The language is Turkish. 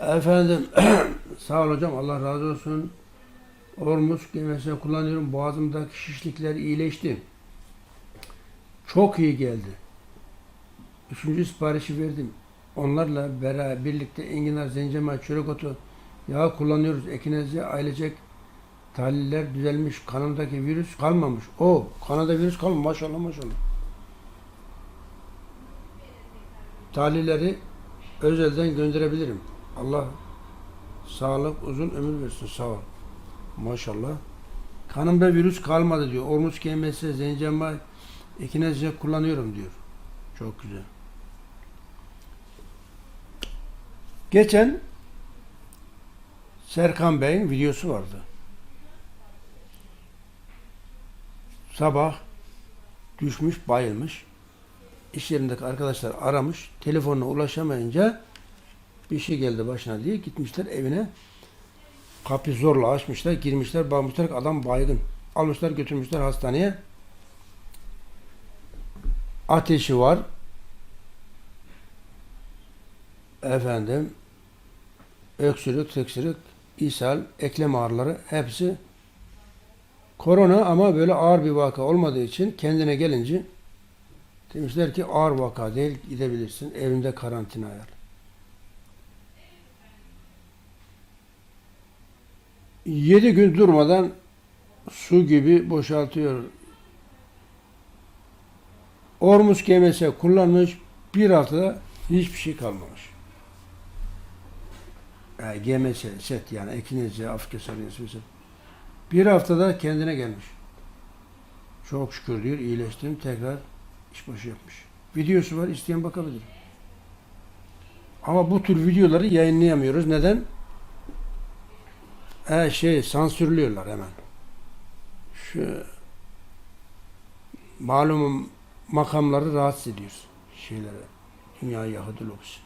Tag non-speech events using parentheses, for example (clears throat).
Efendim (clears throat) sağ ol hocam Allah razı olsun. Ormus gemesini kullanıyorum. Boğazımdaki şişlikler iyileşti. Çok iyi geldi. Üçüncü siparişi verdim. Onlarla beraber birlikte enginar, zencefil, çörek otu yağı kullanıyoruz. Ekinezi, ailecek tahliller düzelmiş. Kanımdaki virüs kalmamış. O kanada virüs kalmamış. Maşallah maşallah. Tahlilleri özelden gönderebilirim. Allah sağlık uzun ömür versin. Sağ ol. Maşallah. Kanımda virüs kalmadı diyor. Ormus kelimesi, zencefil, ekinezce kullanıyorum diyor. Çok güzel. Geçen Serkan Bey'in videosu vardı. Sabah düşmüş, bayılmış. İş yerindeki arkadaşlar aramış. Telefonuna ulaşamayınca bir şey geldi başına diye gitmişler evine. Kapıyı zorla açmışlar, girmişler, bakmışlar ki adam baygın. Almışlar götürmüşler hastaneye. Ateşi var. Efendim öksürük, tıksırık, ishal, eklem ağrıları hepsi korona ama böyle ağır bir vaka olmadığı için kendine gelince demişler ki ağır vaka değil gidebilirsin evinde karantina Yedi gün durmadan su gibi boşaltıyor. Ormus gemesi kullanmış bir haftada hiçbir şey kalmamış. Yani gemesi, set yani ekinezi, afkesariyesi mesela. Bir haftada kendine gelmiş. Çok şükür diyor iyileştim tekrar işbaşı yapmış. Videosu var isteyen bakabilir. Ama bu tür videoları yayınlayamıyoruz. Neden? Her şey sansürlüyorlar hemen. Şu malum makamları rahatsız ediyoruz şeylere. Dünya Yahudi lobisi.